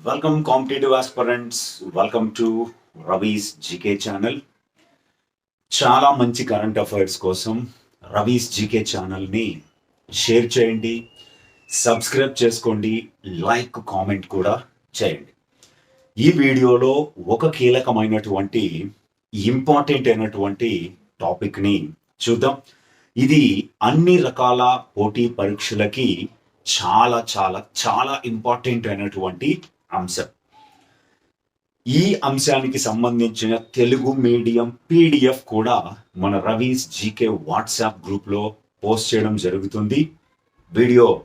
Welcome competitive aspirants welcome to Ravi's GK channel చాలా మంచి current affairs కోసం Ravi's GK ఛానల్ని షేర్ చేయండి. సబ్స్క్రైబ్ చేసుకోండి. లైక్ కామెంట్ కూడా చేయండి. ఈ వీడియోలో ఒక కీలకమైనటువంటి ఇంపార్టెంట్ అయినటువంటి టాపిక్ని చూద్దాం. ఇది అన్ని రకాల పోటీ పరీక్షలకి చాలా చాలా చాలా ఇంపార్టెంట్ అయినటువంటి అంశం. ఈ అంశానికి సంబంధించిన తెలుగు మీడియం పీడిఎఫ్ కూడా మన రవీస్ జీకే వాట్సాప్ గ్రూప్లో పోస్ట్ చేయడం జరుగుతుంది. వీడియో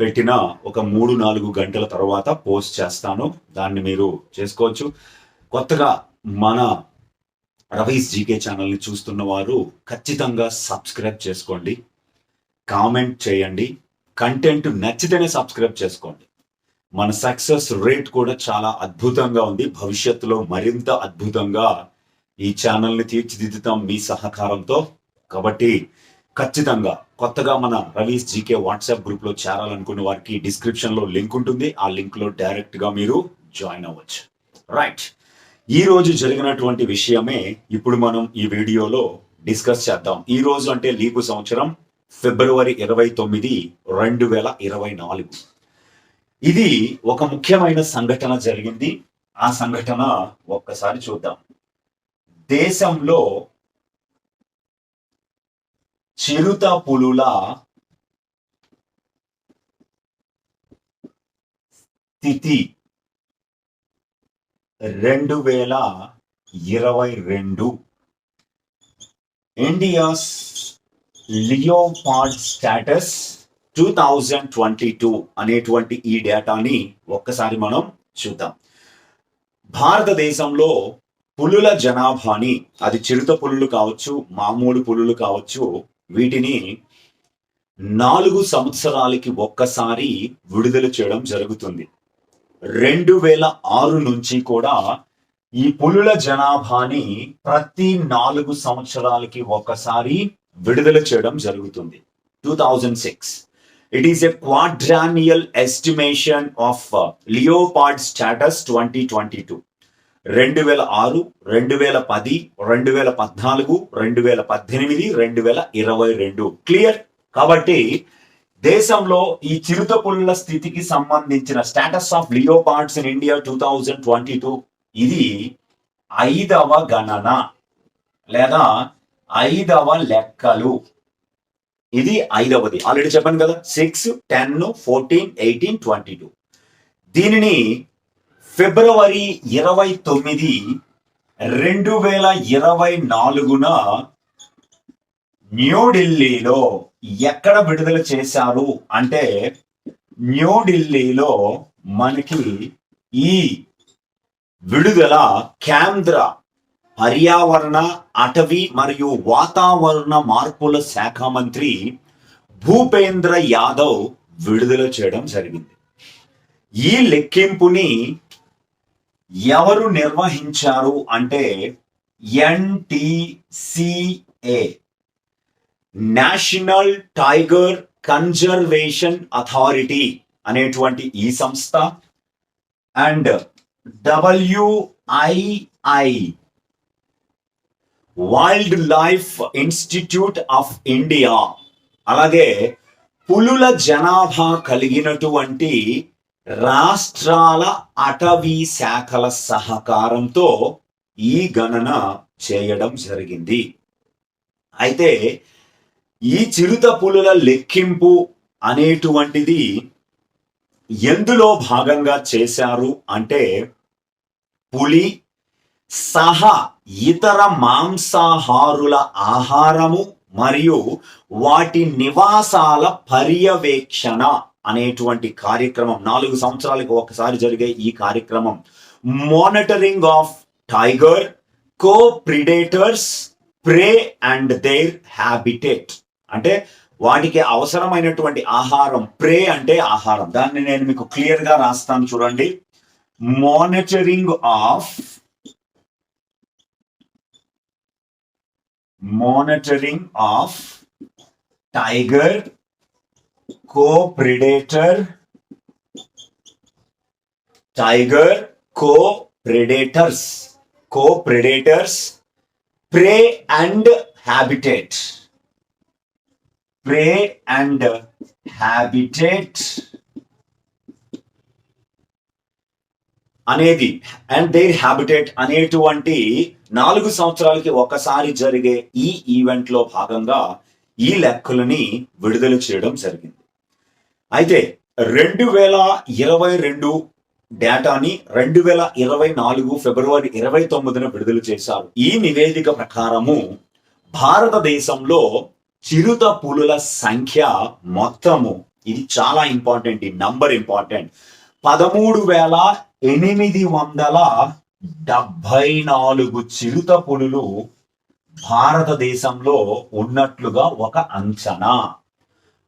పెట్టిన ఒక మూడు నాలుగు గంటల తర్వాత పోస్ట్ చేస్తాను. దాన్ని మీరు చేసుకోవచ్చు. కొత్తగా మన రవీస్ జీకే ఛానల్ని చూస్తున్న వారు ఖచ్చితంగా సబ్స్క్రైబ్ చేసుకోండి. కామెంట్ చేయండి. కంటెంట్ నచ్చితేనే సబ్స్క్రైబ్ చేసుకోండి. మన సక్సెస్ రేట్ కూడా చాలా అద్భుతంగా ఉంది. భవిష్యత్తులో మరింత అద్భుతంగా ఈ ఛానల్ని తీర్చిదిద్దుతాం మీ సహకారంతో. కాబట్టి ఖచ్చితంగా కొత్తగా మన రవీస్ జీకే వాట్సాప్ గ్రూప్లో చేరాలనుకున్న వారికి డిస్క్రిప్షన్లో లింక్ ఉంటుంది. ఆ లింక్లో డైరెక్ట్గా మీరు జాయిన్ అవ్వచ్చు. రైట్ ఈ రోజు జరిగినటువంటి విషయమే ఇప్పుడు మనం ఈ వీడియోలో డిస్కస్ చేద్దాం. ఈ రోజు అంటే లీపు సంవత్సరం ఫిబ్రవరి ఇరవై తొమ్మిది రెండు వేల ఇరవై నాలుగు. ఇది ఒక ముఖ్యమైన సంఘటన జరిగింది. ఆ సంఘటన ఒక్కసారి చూద్దాం. దేశంలో చిరుత పులుల స్థితి రెండు వేల ఇరవై రెండు. India's leopard status two thousand twenty two అనేటువంటి ఈ డేటాని ఒక్కసారి మనం చూద్దాం. భారతదేశంలో పులుల జనాభాని అది చిరుత పులులు కావచ్చు మామూలు పులులు కావచ్చు వీటిని నాలుగు సంవత్సరాలకి ఒక్కసారి విడుదల చేయడం జరుగుతుంది. రెండు వేల ఆరు నుంచి కూడా ఈ పులుల జనాభాని ప్రతి నాలుగు సంవత్సరాలకి ఒకసారి విడుదల చేయడం జరుగుతుంది. Two thousand six it is a quadrennial estimation of leopard status twenty twenty two రెండు వేల ఆరు రెండు వేల పది రెండు వేల పద్నాలుగు రెండు వేల పద్దెనిమిది రెండు వేల ఇరవై రెండు. క్లియర్ కాబట్టి దేశంలో ఈ చిరుత పుల్ల స్థితికి సంబంధించిన status of leopards in India two thousand twenty two ఇది ఐదవ గణన లేదా ఐదవ లెక్కలు. ఇది ఐదవది. ఆల్రెడీ చెప్పాను కదా? Six ten fourteen eighteen twenty two దీనిని ఫిబ్రవరి ఇరవై తొమ్మిది రెండు వేల ఇరవై నాలుగున న్యూఢిల్లీలో ఎక్కడ విడుదల చేశారు? అంటే న్యూఢిల్లీలో మనకి ఈ విడుదల కేంద్ర పర్యావరణ అటవీ మరియు వాతావరణ మార్పుల శాఖ మంత్రి భూపేంద్ర యాదవ్ విడుదల చేయడం జరిగింది. ఈ లెక్కింపుని ఎవరు నిర్వహించారు అంటే NTCA national tiger conservation authority అనేటువంటి ఈ సంస్థ and WII wildlife institute of India అలాగే పులుల జనాభా కలిగినటువంటి రాష్ట్రాల అటవీ శాఖల సహకారంతో ఈ గణన చేయడం జరిగింది. అయితే ఈ చిరుత పులుల లెక్కింపు అనేటువంటిది ఎందులో భాగంగా చేశారు అంటే పులి సహా ఇతర మాంసాహారుల ఆహారము మరియు వాటి నివాసాల పర్యవేక్షణ అనేటువంటి కార్యక్రమం. నాలుగు సంవత్సరాలకు ఒకసారి జరిగే ఈ కార్యక్రమం. Monitoring of tiger co predators prey and their habitat అంటే వాటికి అవసరమైనటువంటి ఆహారం ప్రే అంటే ఆహారం. దాన్ని నేను మీకు క్లియర్గా రాస్తాను చూడండి. Monitoring of monitoring of tiger co-predator tiger co-predators co-predators prey and habitat. Prey and habitat. అనేది అండ్ దేర్ హ్యాబిటేట్ అనేటువంటి నాలుగు సంవత్సరాలకి ఒకసారి జరిగే ఈ ఈవెంట్లో భాగంగా ఈ లెక్కలని విడుదల చేయడం జరిగింది. అయితే రెండు వేల ఇరవై రెండు డేటాని రెండు వేల ఇరవై నాలుగు ఫిబ్రవరి ఇరవై తొమ్మిదిన విడుదల చేశారు. ఈ నివేదిక ప్రకారము భారతదేశంలో చిరుత పులుల సంఖ్య మొత్తము ఇది చాలా ఇంపార్టెంట్ ఈ నంబర్ ఇంపార్టెంట్ పదమూడు వేల ఎనిమిది వందల డెబ్బై నాలుగు చిరుత పులులు భారతదేశంలో ఉన్నట్లుగా ఒక అంచనా.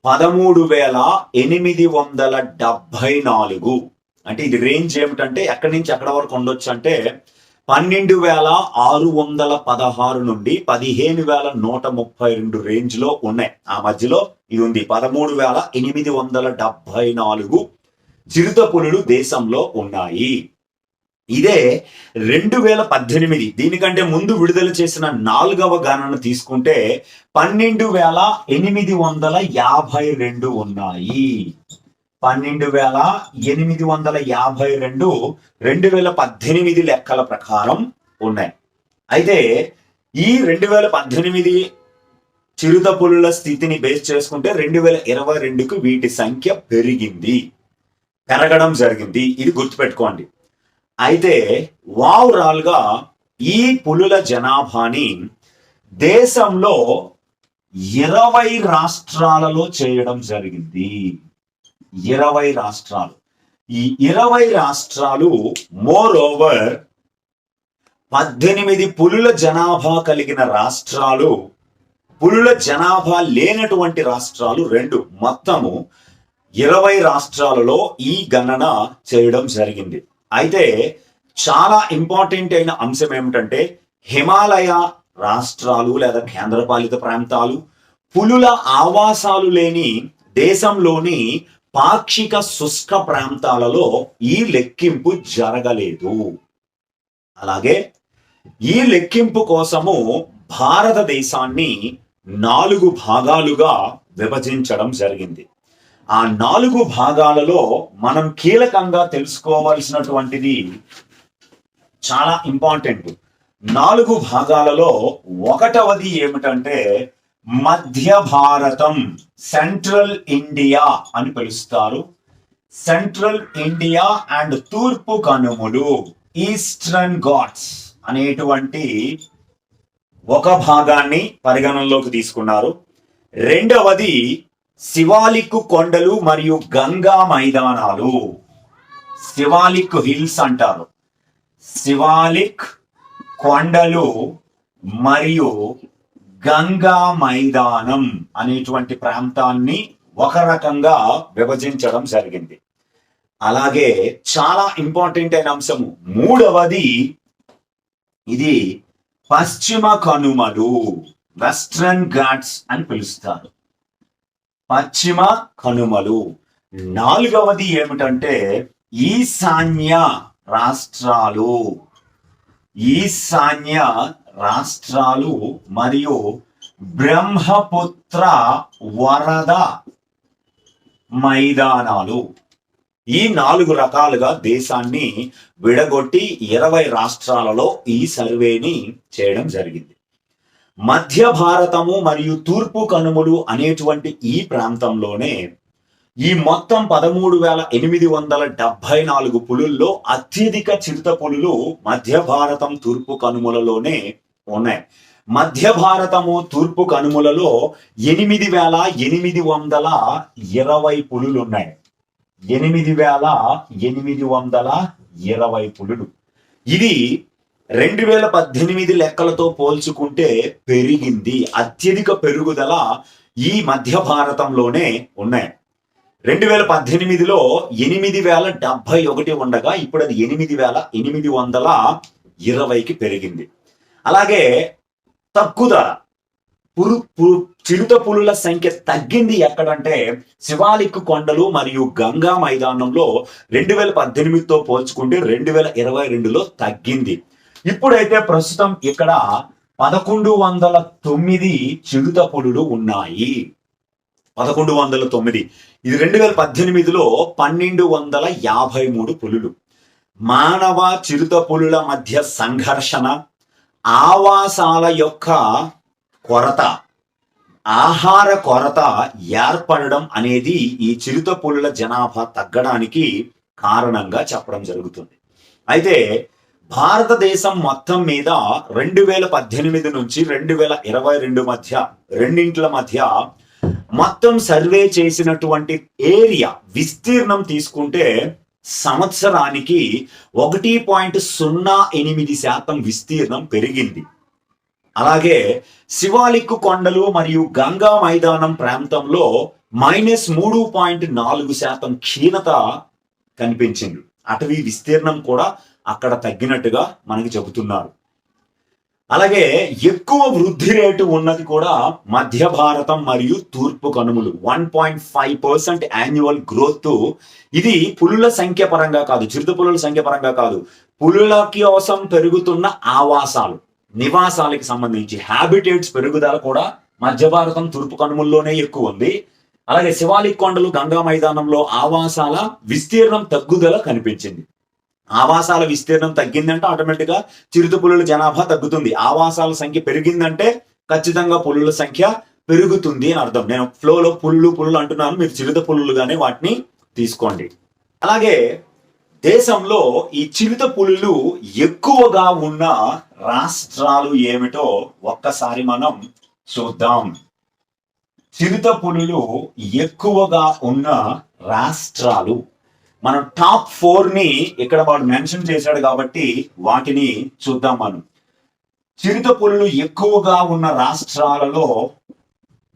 పదమూడు వేల ఎనిమిది వందల డెబ్బై నాలుగు అంటే ఇది రేంజ్ ఏమిటంటే ఎక్కడి నుంచి ఎక్కడ వరకు ఉండొచ్చు అంటే పన్నెండు వేల ఆరు వందల పదహారు నుండి పదిహేను వేల నూట ముప్పై రెండు రేంజ్లో ఉన్నాయి. ఆ మధ్యలో ఇది ఉంది. పదమూడు వేల ఎనిమిది వందల డెబ్బై నాలుగు చిరుత పులులు దేశంలో ఉన్నాయి. ఇదే రెండు వేల పద్దెనిమిది దీనికంటే ముందు విడుదల చేసిన నాలుగవ గణన తీసుకుంటే పన్నెండు వేల ఎనిమిది వందల యాభై రెండు ఉన్నాయి. పన్నెండు వేల ఎనిమిది వందల యాభై రెండు రెండు వేల పద్దెనిమిది లెక్కల ప్రకారం ఉన్నాయి. అయితే ఈ రెండు వేల పద్దెనిమిది చిరుత పులుల స్థితిని బేస్ చేసుకుంటే రెండు వేల ఇరవై రెండుకు వీటి సంఖ్య పెరిగింది. పెరగడం జరిగింది. ఇది గుర్తుపెట్టుకోండి. అయితే వావురాల్గా ఈ పులుల జనాభాని దేశంలో ఇరవై రాష్ట్రాలలో చేయడం జరిగింది. ఇరవై రాష్ట్రాలు. ఈ ఇరవై రాష్ట్రాలు మోర్ ఓవర్ పద్దెనిమిది పులుల జనాభా కలిగిన రాష్ట్రాలు పులుల జనాభా లేనటువంటి రాష్ట్రాలు రెండు. మొత్తము ఇరవై రాష్ట్రాలలో ఈ గణన చేయడం జరిగింది. అయితే చాలా ఇంపార్టెంట్ అయిన అంశం ఏమిటంటే హిమాలయ రాష్ట్రాలు లేదా కేంద్రపాలిత ప్రాంతాలు పులుల ఆవాసాలు లేని దేశంలోని పాక్షిక శుష్క ప్రాంతాలలో ఈ లెక్కింపు జరగలేదు. అలాగే ఈ లెక్కింపు కోసము భారతదేశాన్ని నాలుగు భాగాలుగా విభజించడం జరిగింది. ఆ నాలుగు భాగాలలో మనం కీలకంగా తెలుసుకోవాల్సినటువంటిది చాలా ఇంపార్టెంట్. నాలుగు భాగాలలో ఒకటవది ఏమిటంటే మధ్య భారతం సెంట్రల్ ఇండియా అని పిలుస్తారు. సెంట్రల్ ఇండియా అండ్ తూర్పు కనుమలు ఈస్టర్న్ గాడ్స్ అనేటువంటి ఒక భాగాన్ని పరిగణనలోకి తీసుకున్నారు. రెండవది శివాలిక్ కొండలు మరియు గంగా మైదానాలు. శివాలిక్ హిల్స్ అంటారు. శివాలిక్ కొండలు మరియు గంగా మైదానం అనేటువంటి ప్రాంతాన్ని ఒక రకంగా విభజించడం జరిగింది. అలాగే చాలా ఇంపార్టెంట్ అయిన అంశము. మూడవది ఇది పశ్చిమ కనుమలు వెస్ట్రన్ ఘాట్స్ అని పిలుస్తారు. పశ్చిమ కనుమలు. నాలుగవది ఏమిటంటే ఈశాన్య రాష్ట్రాలు. ఈశాన్య రాష్ట్రాలు మరియు బ్రహ్మపుత్ర వరద మైదానాలు. ఈ నాలుగు రకాలుగా దేశాన్ని విడగొట్టి ఇరవై రాష్ట్రాలలో ఈ సర్వేని చేయడం జరిగింది. మధ్య భారతము మరియు తూర్పు కనుమలు అనేటువంటి ఈ ప్రాంతంలోనే ఈ మొత్తం పదమూడు వేల ఎనిమిది వందల డెబ్బై నాలుగు పులుల్లో అత్యధిక చిరుత పులులు మధ్య భారతం తూర్పు కనుమలలోనే ఉన్నాయి. మధ్య భారతము తూర్పు కనుమలలో ఎనిమిది వేల ఎనిమిది వందల ఇరవై పులులు ఉన్నాయి. ఎనిమిది వేల ఎనిమిది వందల ఇరవై పులులు. ఇది రెండు వేల పద్దెనిమిది లెక్కలతో పోల్చుకుంటే పెరిగింది అత్యధిక పెరుగుదల ఈ మధ్య భారతంలోనే ఉన్నాయి. రెండు వేల పద్దెనిమిదిలో ఎనిమిది వేల డెబ్బై ఒకటి ఉండగా ఇప్పుడు అది ఎనిమిది వేల ఎనిమిది వందల ఇరవైకి పెరిగింది. అలాగే తక్కుదల పురు పు- చిరుత పులుల సంఖ్య తగ్గింది ఎక్కడంటే శివాలిక్ కొండలు మరియు గంగా మైదానంలో రెండు వేల పద్దెనిమిదితో పోల్చుకుంటే రెండు వేల ఇరవై రెండులో తగ్గింది. ఇప్పుడైతే ప్రస్తుతం ఇక్కడ పదకొండు వందల తొమ్మిది చిరుత పులులు ఉన్నాయి. పదకొండు వందల తొమ్మిది. ఇది రెండు వేల పద్దెనిమిదిలో పన్నెండు వందల యాభై మూడు పులులు. మానవ చిరుత పులుల మధ్య సంఘర్షణ ఆవాసాల యొక్క కొరత ఆహార కొరత ఏర్పడడం అనేది ఈ చిరుత పులుల జనాభా తగ్గడానికి కారణంగా చెప్పడం జరుగుతుంది. అయితే భారతదేశం మొత్తం మీద రెండు వేల పద్దెనిమిది నుంచి రెండు వేల ఇరవై రెండు మధ్య రెండింట్ల మధ్య మొత్తం సర్వే చేసినటువంటి ఏరియా విస్తీర్ణం తీసుకుంటే సంవత్సరానికి ఒకటి పాయింట్ సున్నా ఎనిమిది శాతం విస్తీర్ణం పెరిగింది. అలాగే శివాలిక్కు కొండలు మరియు గంగా మైదానం ప్రాంతంలో మైనస్ మూడు పాయింట్ నాలుగు శాతం క్షీణత కనిపించింది. అటవీ విస్తీర్ణం కూడా అక్కడ తగ్గినట్టుగా మనకి చెబుతున్నారు. అలాగే ఎక్కువ వృద్ధి రేటు ఉన్నది కూడా మధ్య భారతం మరియు తూర్పు కనుమలు. One point five percent annual growth. ఇది పులుల సంఖ్య పరంగా కాదు చిరుత పులుల సంఖ్య పరంగా కాదు. పులుల కోసం పెరుగుతున్న ఆవాసాలు నివాసాలకి సంబంధించి హ్యాబిటేట్స్ పెరుగుదల కూడా మధ్య భారతం తూర్పు కనుమల్లోనే ఎక్కువ ఉంది. అలాగే శివాలిక్ కొండలు గంగా మైదానంలో ఆవాసాల విస్తీర్ణం తగ్గుదల కనిపించింది. ఆవాసాల విస్తీర్ణం తగ్గిందంటే ఆటోమేటిక్గా చిరుత పులుల జనాభా తగ్గుతుంది. ఆవాసాల సంఖ్య పెరిగిందంటే ఖచ్చితంగా పులుల సంఖ్య పెరుగుతుంది అని అర్థం. నేను ఫ్లోలో పుల్లు పుల్లు అంటున్నాను. మీరు చిరుత పులులుగానే వాటిని తీసుకోండి. అలాగే దేశంలో ఈ చిరుత పులులు ఎక్కువగా ఉన్న రాష్ట్రాలు ఏమిటో ఒక్కసారి మనం చూద్దాం. చిరుత పులులు ఎక్కువగా ఉన్న రాష్ట్రాలు మనం టాప్ ఫోర్ని ఇక్కడ వాడు మెన్షన్ చేశాడు కాబట్టి వాటిని చూద్దాం మనం. చిరుత పులులు ఎక్కువగా ఉన్న రాష్ట్రాలలో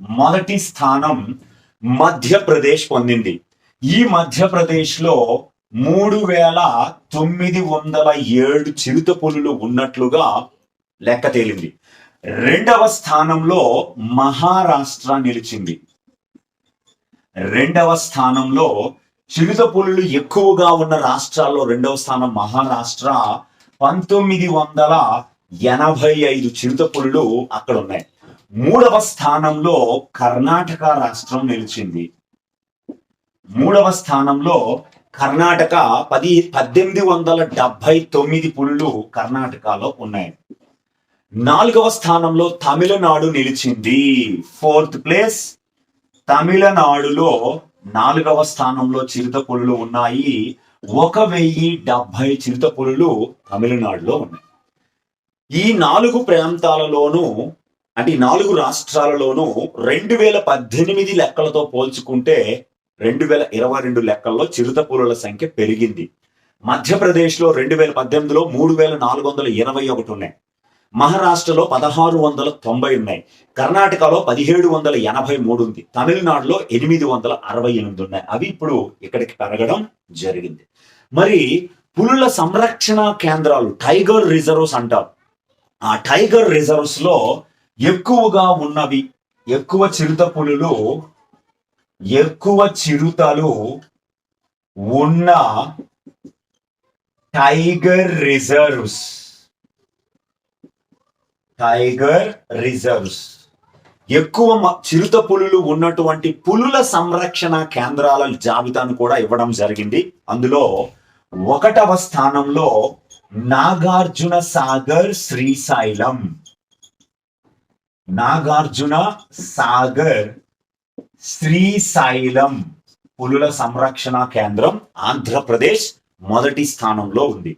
మొదటి స్థానం మధ్యప్రదేశ్ పొందింది. ఈ మధ్యప్రదేశ్లో మూడు వేల తొమ్మిది వందల ఏడు చిరుత పులులు ఉన్నట్లుగా లెక్క తేలింది. రెండవ స్థానంలో మహారాష్ట్ర నిలిచింది. రెండవ స్థానంలో చిరుత పులులు ఎక్కువగా ఉన్న రాష్ట్రాల్లో రెండవ స్థానం మహారాష్ట్ర. పంతొమ్మిది వందల ఎనభై ఐదు చిరుత పులులు అక్కడ ఉన్నాయి. మూడవ స్థానంలో కర్ణాటక రాష్ట్రం నిలిచింది. మూడవ స్థానంలో కర్ణాటక పది పద్దెనిమిది వందల డెబ్బై తొమ్మిది పులులు కర్ణాటకలో ఉన్నాయి. నాలుగవ స్థానంలో తమిళనాడు నిలిచింది. ఫోర్త్ ప్లేస్ తమిళనాడులో నాలుగవ స్థానంలో చిరుత పులులు ఉన్నాయి. ఒక వెయ్యి డెబ్బై చిరుత పులులు తమిళనాడులో ఉన్నాయి. ఈ నాలుగు ప్రాంతాలలోనూ అంటే ఈ నాలుగు రాష్ట్రాలలోనూ రెండు వేల పద్దెనిమిది లెక్కలతో పోల్చుకుంటే రెండు వేల ఇరవై రెండు లెక్కల్లో చిరుత పులుల సంఖ్య పెరిగింది. మధ్యప్రదేశ్లో రెండు వేల పద్దెనిమిదిలో మూడు వేల నాలుగు వందల ఇరవై ఒకటి ఉన్నాయి. మహారాష్ట్రలో పదహారు వందల తొంభై ఉన్నాయి. కర్ణాటకలో పదిహేడు వందల ఎనభై మూడు ఉంది. తమిళనాడులో ఎనిమిది వందల అరవై ఎనిమిది ఉన్నాయి. అవి ఇప్పుడు ఇక్కడికి పెరగడం జరిగింది. మరి పులుల సంరక్షణ కేంద్రాలు టైగర్ రిజర్వ్స్ అంటారు. ఆ టైగర్ రిజర్వ్స్లో ఎక్కువగా ఉన్నవి ఎక్కువ చిరుత పులులు ఎక్కువ చిరుతలు ఉన్న టైగర్ రిజర్వ్స్. Tiger reserves. ఎక్కువ మ- చిరుత పులులు ఉన్నటువంటి పులుల సంరక్షణ కేంద్రాల జాబితాను కూడా ఇవ్వడం జరిగింది. అందులో ఒకటవ స్థానంలో నాగార్జున సాగర్ శ్రీశైలం. నాగార్జున సాగర్ శ్రీశైలం పులుల సంరక్షణ కేంద్రం ఆంధ్రప్రదేశ్ మొదటి స్థానంలో ఉంది.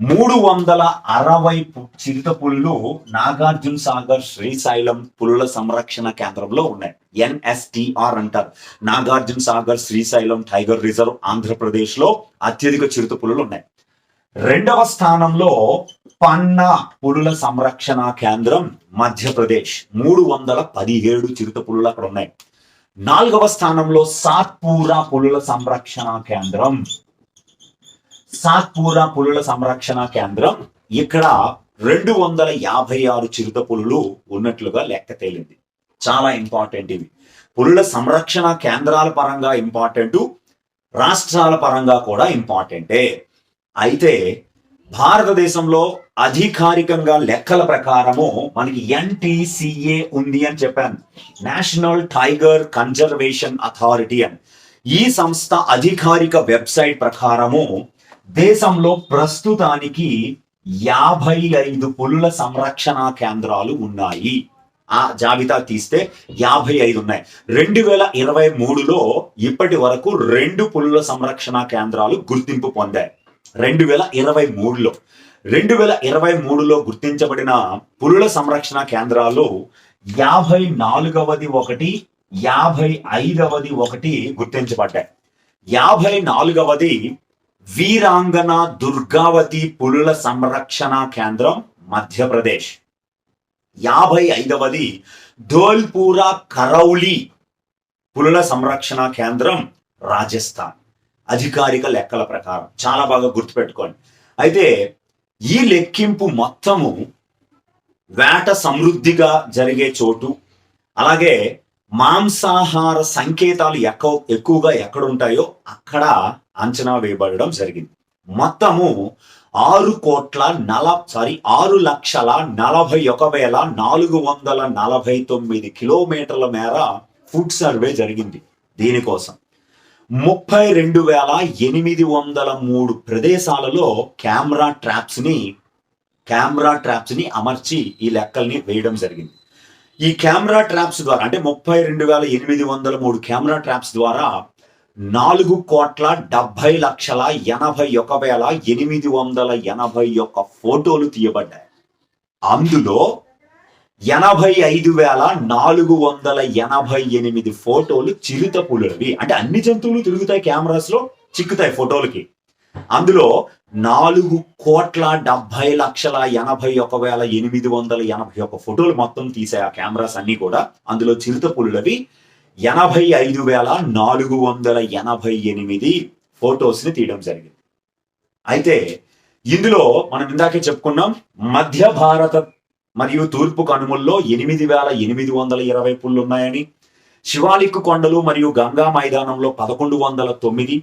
మూడు వందల అరవై చిరుతపుళ్ళు చిరుత నాగార్జున సాగర్ శ్రీశైలం పుల్ల సంరక్షణ కేంద్రంలో ఉన్నాయి. ఎన్ఎస్టిఆర్ అంటారు. నాగార్జున సాగర్ శ్రీశైలం టైగర్ రిజర్వ్ ఆంధ్రప్రదేశ్లో అత్యధిక చిరుత పులులు ఉన్నాయి. రెండవ స్థానంలో పన్నా పులుల సంరక్షణ కేంద్రం మధ్యప్రదేశ్. మూడు వందల పదిహేడు చిరుత పులులు అక్కడ ఉన్నాయి. నాలుగవ స్థానంలో సాత్పూరా పులుల సంరక్షణ కేంద్రం సాత్పూరా పులుల సంరక్షణ కేంద్రం ఇక్కడ రెండు వందల యాభై ఆరు చిరుత పులులు ఉన్నట్లుగా లెక్క తేలింది. చాలా ఇంపార్టెంట్ ఇవి. పులుల సంరక్షణ కేంద్రాల పరంగా ఇంపార్టెంట్ రాష్ట్రాల పరంగా కూడా ఇంపార్టెంటే అయితే భారతదేశంలో అధికారికంగా లెక్కల ప్రకారము మనకి ఎన్టీసీఏ ఉంది అని చెప్పాను నేషనల్ టైగర్ కన్జర్వేషన్ అథారిటీ అని. ఈ సంస్థ అధికారిక వెబ్సైట్ ప్రకారము దేశంలో ప్రస్తుతానికి యాభై ఐదు పులుల సంరక్షణ కేంద్రాలు ఉన్నాయి. ఆ జాబితా తీస్తే యాభై ఐదు ఉన్నాయి. రెండు వేల ఇరవై మూడులో ఇప్పటి వరకు రెండు పులుల సంరక్షణ కేంద్రాలు గుర్తింపు పొందాయి. రెండు వేల ఇరవై మూడులో. రెండు వేల ఇరవై మూడులో గుర్తించబడిన పులుల సంరక్షణ కేంద్రాలు యాభై నాలుగవది ఒకటి యాభై ఐదవది ఒకటి గుర్తించబడ్డాయి. యాభై నాలుగవది వీరాంగన దుర్గావతి పులుల సంరక్షణ కేంద్రం మధ్యప్రదేశ్. యాభై ఐదవది ధోల్పూరా కరౌలి పులుల సంరక్షణ కేంద్రం రాజస్థాన్. అధికారిక లెక్కల ప్రకారం. చాలా బాగా గుర్తుపెట్టుకోండి. అయితే ఈ లెక్కింపు మొత్తము వేట సమృద్ధిగా జరిగే చోటు అలాగే మాంసాహార సంకేతాలు ఎక్కువ ఎక్కువగా ఎక్కడ ఉంటాయో అక్కడ అంచనా వేయబడడం జరిగింది. మొత్తము ఆరు కోట్ల నల సారీ ఆరు లక్షల నలభై ఒక వేల నాలుగు వందల నలభై తొమ్మిది కిలోమీటర్ల మేర ఫుడ్ సర్వే జరిగింది దీనికోసం. ముప్పై రెండు వేల ఎనిమిది వందల మూడు ప్రదేశాలలో కెమెరా ట్రాప్స్ని కెమెరా ట్రాప్స్ని అమర్చి ఈ లెక్కల్ని వేయడం జరిగింది. ఈ కెమెరా ట్రాప్స్ ద్వారా అంటే ముప్పై రెండు వేల ఎనిమిది వందల మూడు కెమెరా ట్రాప్స్ ద్వారా నాలుగు కోట్ల డెబ్బై లక్షల ఎనభై ఒక వేల ఎనిమిది వందల ఎనభై ఒక్క ఫోటోలు తీయబడ్డాయి. అందులో ఎనభై ఐదు వేల నాలుగు వందల ఎనభై ఎనిమిది ఫోటోలు చిరుత పులులవి అంటే అన్ని జంతువులు తిరుగుతాయి కెమెరాస్లో చిక్కుతాయి ఫోటోలకి. అందులో నాలుగు కోట్ల డెబ్బై లక్షల ఎనభై ఒక వేల ఎనిమిది వందల ఎనభై ఒక ఫోటోలు మొత్తం తీసాయి ఆ కెమెరాస్ అన్ని కూడా. అందులో చిరుత పులులవి. ఎనభై ఐదు వేల నాలుగు వందల ఎనభై ఎనిమిది ఫొటోస్ని తీయడం జరిగింది. అయితే ఇందులో మనం ఇందాకే చెప్పుకున్నాం మధ్య భారత మరియు తూర్పు కనుమల్లో ఎనిమిది వేల ఎనిమిది వందల ఇరవై పుళ్ళు ఉన్నాయని శివాలిక్ కొండలు మరియు గంగా మైదానంలో పదకొండు వందల తొమ్మిది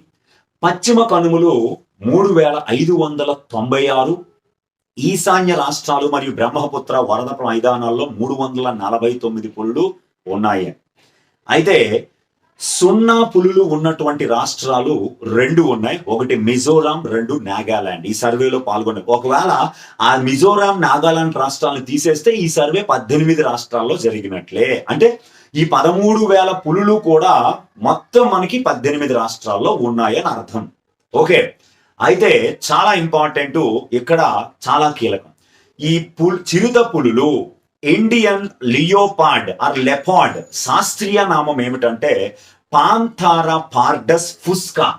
పశ్చిమ కనుమలు మూడు వేల ఐదు వందల తొంభై ఆరు ఈశాన్య రాష్ట్రాలు మరియు బ్రహ్మపుత్ర వరద మైదానాల్లో మూడు వందల నలభై తొమ్మిది పులులు ఉన్నాయి. అయితే సున్నా పులులు ఉన్నటువంటి రాష్ట్రాలు రెండు ఉన్నాయి. ఒకటి మిజోరాం రెండు నాగాలాండ్. ఈ సర్వేలో పాల్గొన్నాయి ఒకవేళ ఆ మిజోరాం నాగాలాండ్ రాష్ట్రాలను తీసేస్తే ఈ సర్వే పద్దెనిమిది రాష్ట్రాల్లో జరిగినట్లే. అంటే ఈ పదమూడు వేల పులులు కూడా మొత్తం మనకి పద్దెనిమిది రాష్ట్రాల్లో ఉన్నాయని అర్థం. ఓకే. అయితే చాలా ఇంపార్టెంట్ ఇక్కడ చాలా కీలకం. ఈ పుల్ చిరుత పులులు ఇండియన్ లియోపార్డ్ ఆర్ లెపార్డ్ శాస్త్రీయ నామం ఏమిటంటే పాంథారా పార్డస్ ఫుస్కా.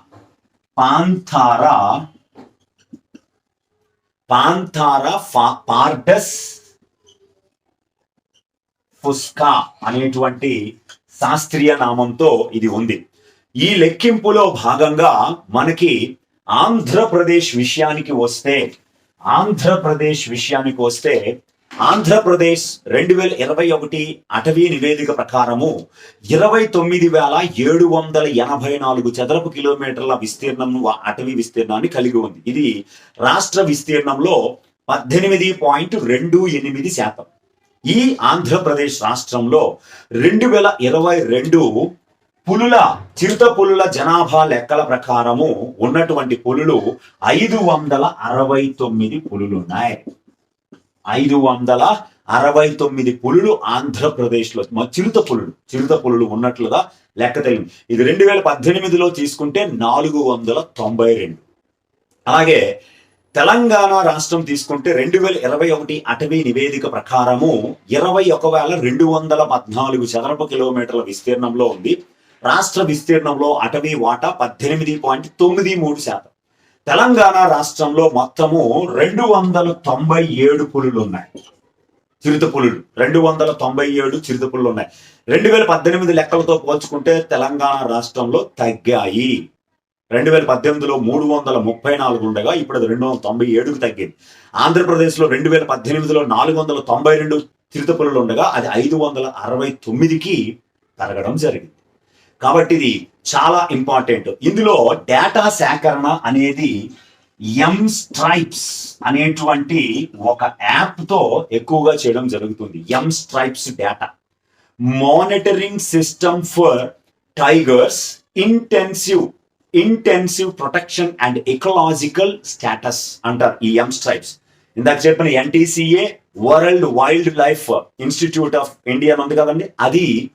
పాంథారా పాంథారా ఫా- పార్డస్ ఫుస్కా అనేటువంటి శాస్త్రీయ నామంతో ఇది ఉంది. ఈ లెక్కింపులో భాగంగా మనకి ఆంధ్రప్రదేశ్ విషయానికి వస్తే ఆంధ్రప్రదేశ్ విషయానికి వస్తే ఆంధ్రప్రదేశ్ రెండు వేల ఇరవై ఒకటి అటవీ నివేదిక ప్రకారము ఇరవై తొమ్మిది వేల ఏడు వందల ఎనభై నాలుగు చదరపు కిలోమీటర్ల విస్తీర్ణం అటవీ విస్తీర్ణాన్ని కలిగి ఉంది. ఇది రాష్ట్ర విస్తీర్ణంలో పద్దెనిమిది పాయింట్ రెండు ఎనిమిది శాతం. ఈ ఆంధ్రప్రదేశ్ రాష్ట్రంలో రెండు వేల ఇరవై రెండు పులుల చిరుత పులుల జనాభా లెక్కల ప్రకారము ఉన్నటువంటి పులులు ఐదు వందల అరవై తొమ్మిది పులులు ఉన్నాయి ఐదు వందల అరవై తొమ్మిది పులులు ఆంధ్రప్రదేశ్లో చిరుత పులులు చిరుత పులులు ఉన్నట్లుగా లెక్క తెలియదు. ఇది రెండు వేల పద్దెనిమిదిలో తీసుకుంటే నాలుగు వందల తొంభై రెండు. అలాగే తెలంగాణ రాష్ట్రం తీసుకుంటే రెండు వేల ఇరవై ఒకటి అటవీ నివేదిక ప్రకారము ఇరవై ఒక వేల రెండు వందల పద్నాలుగు చదరపు కిలోమీటర్ల విస్తీర్ణంలో ఉంది. రాష్ట్ర విస్తీర్ణంలో అటవీ వాటా పద్దెనిమిది పాయింట్ తొమ్మిది మూడు శాతం. తెలంగాణ రాష్ట్రంలో మొత్తము రెండు వందల తొంభై ఏడు పులులు ఉన్నాయి. చిరుత పులులు రెండు వందల తొంభై ఏడు చిరుత పులులు ఉన్నాయి. రెండు వేల పద్దెనిమిది లెక్కలతో పోల్చుకుంటే తెలంగాణ రాష్ట్రంలో తగ్గాయి. రెండు వేల పద్దెనిమిదిలో మూడు వందల ముప్పై నాలుగు ఉండగా ఇప్పుడు అది రెండు వందల తొంభై ఏడుకు తగ్గింది. ఆంధ్రప్రదేశ్లో రెండు వేల పద్దెనిమిదిలో నాలుగు వందల తొంభై రెండు చిరుతపులులు ఉండగా అది ఐదు వందల అరవై తొమ్మిదికి పెరగడం జరిగింది. కాబట్టి ఇది చాలా ఇంపార్టెంట్. ఇందులో డేటా సేకరణ అనేది ఎం స్ట్రైప్స్ అనేటువంటి ఒక యాప్తో ఎక్కువగా చేయడం జరుగుతుంది. M stripes data. Monitoring system for tigers intensive. Intensive protection and ecological status అంటారు ఈ ఎం స్ట్రైప్స్ ఇందాక చెప్పిన NTCA world wildlife institute of India ఉంది కదండి. అది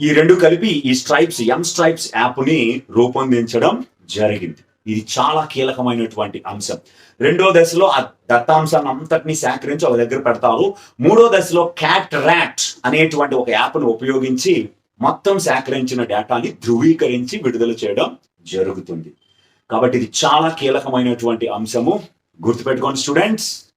ఈ రెండు కలిపి ఈ స్ట్రైప్స్ ఎం స్ట్రైప్స్ యాప్ని రూపొందించడం జరిగింది. ఇది చాలా కీలకమైనటువంటి అంశం. రెండో దశలో ఆ దత్తాంశాన్ని అంతటిని సేకరించి ఒక దగ్గర పెడతారు. మూడో దశలో క్యాట్ ర్యాట్ అనేటువంటి ఒక యాప్ను ఉపయోగించి మొత్తం సేకరించిన డేటాని ధృవీకరించి విడుదల చేయడం జరుగుతుంది. కాబట్టి ఇది చాలా కీలకమైనటువంటి అంశము. గుర్తుపెట్టుకోండి స్టూడెంట్స్.